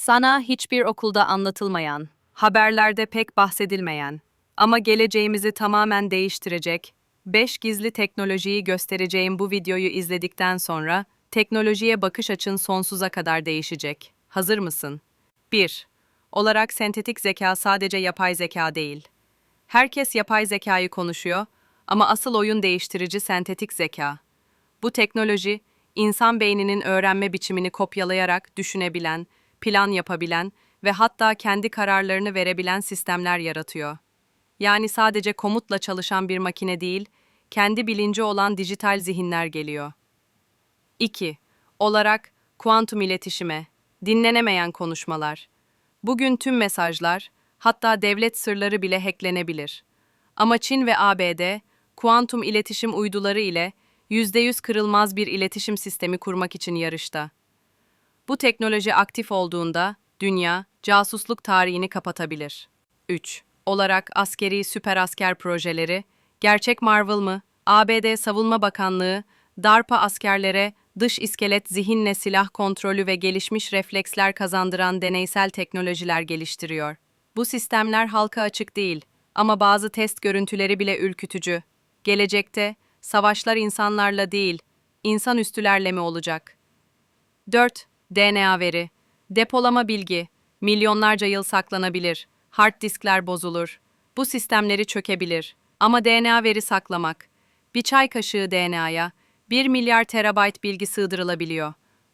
Sana hiçbir okulda anlatılmayan, haberlerde pek bahsedilmeyen ama geleceğimizi tamamen değiştirecek 5 gizli teknolojiyi göstereceğim bu videoyu izledikten sonra teknolojiye bakış açın sonsuza kadar değişecek. Hazır mısın? 1. Olarak sentetik zeka sadece yapay zeka değil. Herkes yapay zekayı konuşuyor ama asıl oyun değiştirici sentetik zeka. Bu teknoloji, insan beyninin öğrenme biçimini kopyalayarak düşünebilen, plan yapabilen ve hatta kendi kararlarını verebilen sistemler yaratıyor. Yani sadece komutla çalışan bir makine değil, kendi bilinci olan dijital zihinler geliyor. 2. Olarak kuantum iletişime, dinlenemeyen konuşmalar. Bugün tüm mesajlar, hatta devlet sırları bile hacklenebilir. Ama Çin ve ABD, kuantum iletişim uyduları ile %100 kırılmaz bir iletişim sistemi kurmak için yarışta. Bu teknoloji aktif olduğunda dünya casusluk tarihini kapatabilir. 3. Olarak askeri süper asker projeleri, gerçek Marvel mı? ABD Savunma Bakanlığı, DARPA askerlere dış iskelet zihinle silah kontrolü ve gelişmiş refleksler kazandıran deneysel teknolojiler geliştiriyor. Bu sistemler halka açık değil ama bazı test görüntüleri bile ürkütücü. Gelecekte savaşlar insanlarla değil, insanüstülerle mi olacak? 4. DNA veri. Depolama bilgi. Milyonlarca yıl saklanabilir. Hard diskler bozulur. Bu sistemleri çökebilir. Ama DNA veri saklamak. Bir çay kaşığı DNA'ya 1 milyar terabayt bilgi sığdırılabiliyor.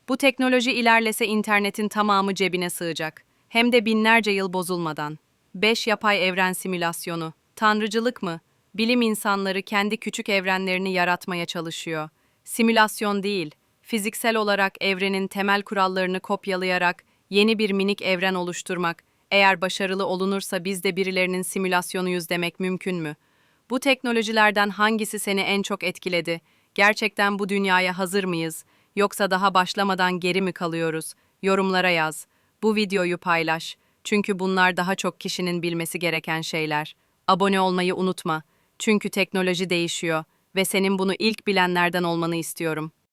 Bu teknoloji ilerlese internetin tamamı cebine sığacak. Hem de binlerce yıl bozulmadan. 5 yapay evren simülasyonu. Tanrıcılık mı? Bilim insanları kendi küçük evrenlerini yaratmaya çalışıyor. Simülasyon değil, fiziksel olarak evrenin temel kurallarını kopyalayarak yeni bir minik evren oluşturmak, eğer başarılı olunursa biz de birilerinin simülasyonuyuz demek mümkün mü? Bu teknolojilerden hangisi seni en çok etkiledi? Gerçekten bu dünyaya hazır mıyız? Yoksa daha başlamadan geri mi kalıyoruz? Yorumlara yaz. Bu videoyu paylaş. Çünkü bunlar daha çok kişinin bilmesi gereken şeyler. Abone olmayı unutma. Çünkü teknoloji değişiyor ve senin bunu ilk bilenlerden olmanı istiyorum.